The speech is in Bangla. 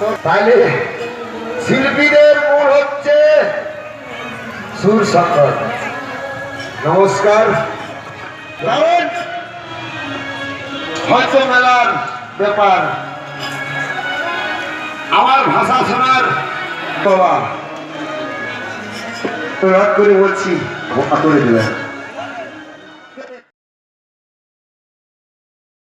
তাহলে শিল্পীদের মূল হচ্ছে সুর সংকট নমস্কার। কারণ হয়তো মেলার ব্যাপার, আমার ভাষা শোনার বাবা। তো রাগ করে বলছি করে দেবেন